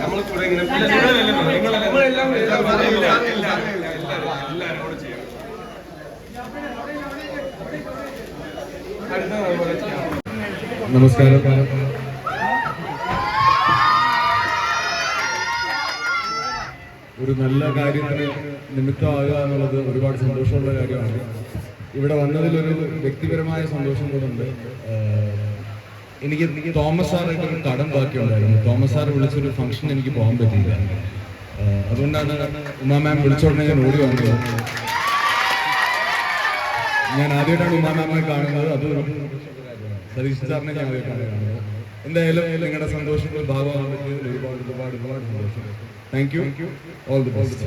നമ്മൾ നമ്മളെല്ലാം എല്ലാവരും എല്ലാവരും എല്ലാവരും ചെയ്യണം ചെയ്യാം നമസ്കാരം ഒരു നല്ല കാര്യത്തിന് നിമിത്തമാകുക എന്നുള്ളത് ഒരുപാട് സന്തോഷമുള്ള കാര്യമാണ്. ഇവിടെ വന്നതിലൊരു വ്യക്തിപരമായ സന്തോഷം കൂടുണ്ട് എനിക്ക് തോമസ് സാറൊക്കെ ഒരു കടം ബാക്കിയുണ്ടായിരുന്നു. തോമസ് സാർ വിളിച്ചൊരു ഫംഗ്ഷൻ എനിക്ക് പോകാൻ പറ്റിയില്ല. അതുകൊണ്ടാണ് ഉമാ മാം വിളിച്ചോടനെ ഞാൻ ഓടി വന്നത്. ഞാൻ ആദ്യമായിട്ടാണ് ഉമാ മാമിനെ കാണുന്നത്. അത് സതീഷ് സാറിനെ ഞാൻ ആദ്യമായിട്ടാണ് കാണുന്നത്. എന്തായാലും നിങ്ങളുടെ സന്തോഷങ്ങൾ ഭാഗമാകാൻ പറ്റിയതിൽ ഒരുപാട് ഒരുപാട് ഒരുപാട് സന്തോഷം. Thank you all the best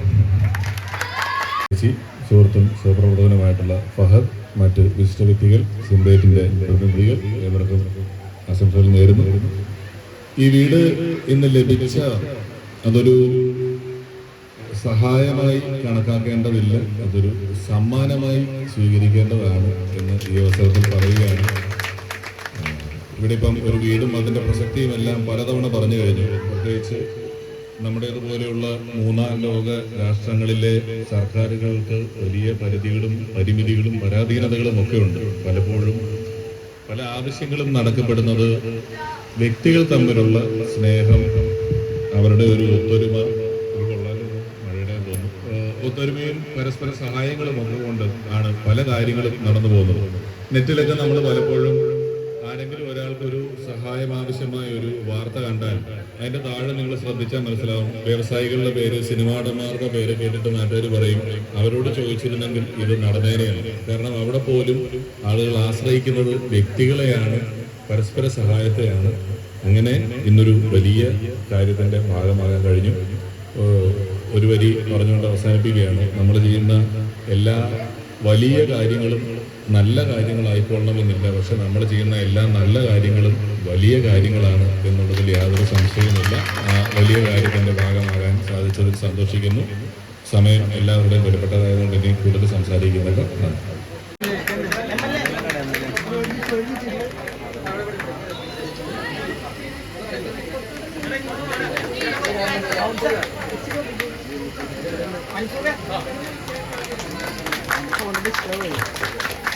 സുഹൃത്തും സഹപ്രവർത്തകനുമായിട്ടുള്ള ഫഹദ് മറ്റ് വിശിഷ്ട വ്യക്തികൾ സിംബേറ്റിന്റെ പ്രതിനിധികൾ ഏവർക്കും ആശംസകൾ നേരുന്നു ഈ വീട് ഇന്ന് ലഭിച്ച അതൊരു സഹായമായി കണക്കാക്കേണ്ടതില്ല അതൊരു സമ്മാനമായി സ്വീകരിക്കേണ്ടതാണ് എന്ന് ഈ അവസരത്തിൽ പറയുകയാണ്. ഇവിടെ ഇപ്പം ഒരു വീടും അതിന്റെ പ്രസക്തിയും എല്ലാം പലതവണ പറഞ്ഞു കഴിഞ്ഞു. പ്രത്യേകിച്ച് നമ്മുടേതുപോലെയുള്ള മൂന്നാം ലോക രാഷ്ട്രങ്ങളിലെ സർക്കാരുകൾക്ക് വലിയ പരിധികളും പരിമിതികളും പരാധീനതകളും ഒക്കെ ഉണ്ട്. പലപ്പോഴും പല ആവശ്യങ്ങളും നടക്കപ്പെടുന്നത് വ്യക്തികൾ തമ്മിലുള്ള സ്നേഹം അവരുടെ ഒരു ഒത്തൊരുമ മഴയുടെ ഒത്തൊരുമയും പരസ്പര സഹായങ്ങളും വന്നുകൊണ്ട് ആണ് പല കാര്യങ്ങളും നടന്നു പോകുന്നത്. നെറ്റിലൊക്കെ നമ്മൾ പലപ്പോഴും ആരെങ്കിലും ഒരാൾക്ക് ഒരു സഹായം ആവശ്യമായ ഒരു വാർത്ത കണ്ടാൽ അതിന്റെ താഴെ നിങ്ങൾ ശ്രദ്ധിച്ചാൽ മനസ്സിലാവും. വ്യവസായികളുടെ പേര് സിനിമാടന്മാരുടെ പേര് കേട്ടിട്ട് നാട്ടുകാർ പറയും അവരോട് ചോദിച്ചിരുന്നെങ്കിൽ ഇത് നടന്നേനെയാണ്. കാരണം അവിടെ പോലും ആളുകൾ ആശ്രയിക്കുന്നത് വ്യക്തികളെയാണ് പരസ്പര സഹായത്തെയാണ്. അങ്ങനെ ഇന്നൊരു വലിയ കാര്യത്തിന്റെ ഭാഗമാകാൻ കഴിഞ്ഞു. ഒരു വരി പറഞ്ഞുകൊണ്ട് അവസാനിപ്പിക്കുകയാണ്. നമ്മൾ ചെയ്യുന്ന എല്ലാ വലിയ കാര്യങ്ങളും നല്ല കാര്യങ്ങളായിക്കൊള്ളണമെന്നില്ല. പക്ഷെ നമ്മൾ ചെയ്യുന്ന എല്ലാ നല്ല കാര്യങ്ങളും വലിയ കാര്യങ്ങളാണ് എന്നുള്ളതിൽ യാതൊരു സംശയവുമില്ല. ആ വലിയ കാര്യത്തിന്റെ ഭാഗമാകാൻ സാധിച്ചതിൽ സന്തോഷിക്കുന്നു. സമയം എല്ലാവരുടെയും വിലപ്പെട്ടതായതുകൊണ്ട് ഇനി കൂടുതൽ സംസാരിക്കുന്നില്ല നന്ദി. going a bit slowly.